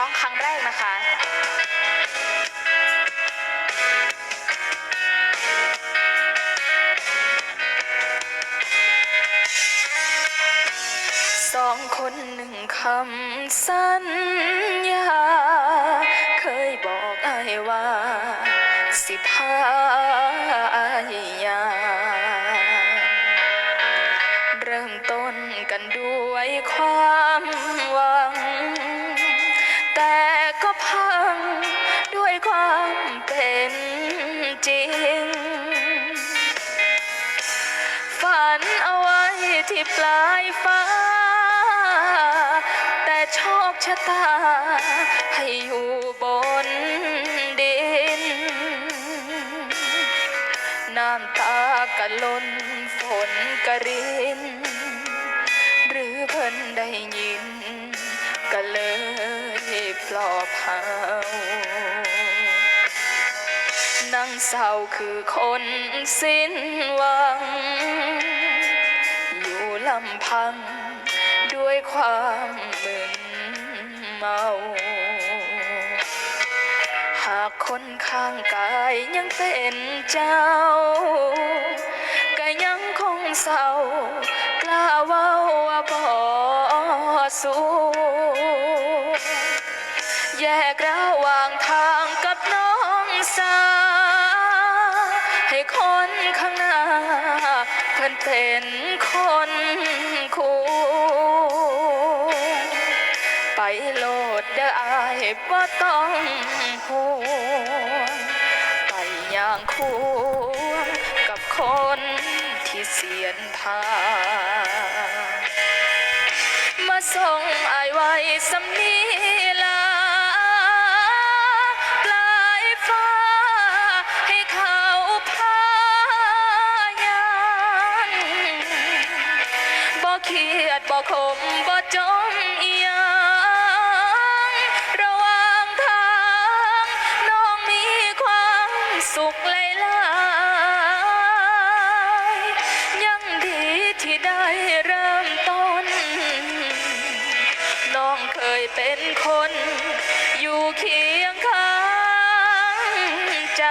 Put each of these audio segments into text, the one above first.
ร้องครั้งแรกนะคะสองคนหนึ่งคำสัญญา เคยบอกไอ้ว่า สิพายยา เริ่มต้นกันด้วยความ ที่ปลายฟ้า แต่โชคชะตา ให้อยู่บนดิน น้ำตากะล้นฝนกะริน หรือเพิ่นได้ยินก็เลยปลอบเฮานั่งเศร้าคือคนสิ้นหวัง ลำพัง ด้วยความมึนเมา หากคนข้างกายยังเป็นเจ้า ก็ยังคงเศร้ากล้าว้าว่าบ่สู้แยกระหว่างทางกับน้องสาวให้คนข้างหน้าเพิ่นเป็นคน โลดเด้ออายบ่ต้องห่วงไปอย่างควงกับคนที่เสียนทางมาส่งอายไว้สำนีลาปลายฟ้าให้เขาพายังบ่เครียดบ่ขมบ่จม ได้เริ่มต้น น้องเคยเป็นคน อยู่เคียงข้างใจ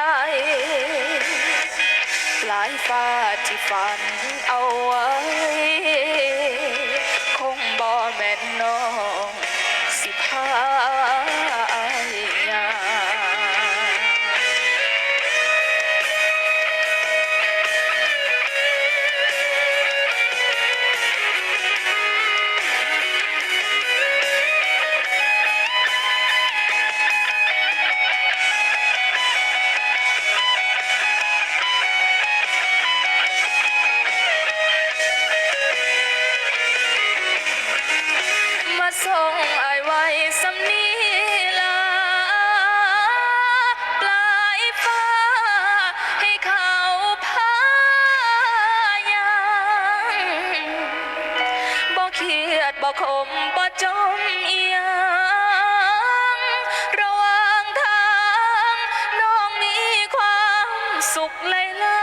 ปลายฟ้าที่ฝันเอาไว้ คงบ่แม่นน้อง บ่ขมบ่จมเอียงระหว่างทางน้องมีความสุขหลา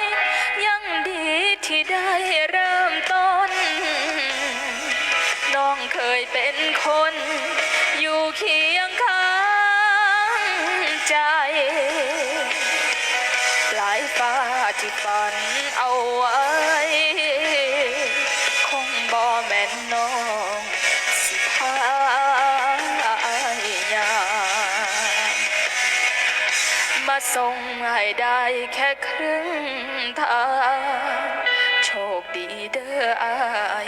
ย ๆ ยังดีที่ได้เริ่มต้น น้องเคยเป็นคน อยู่เคียงข้างใจปลายฟ้าที่ฝันเอาไว้ ส่งให้ได้แค่ครึ่งทาง โชคดีเด้ออาย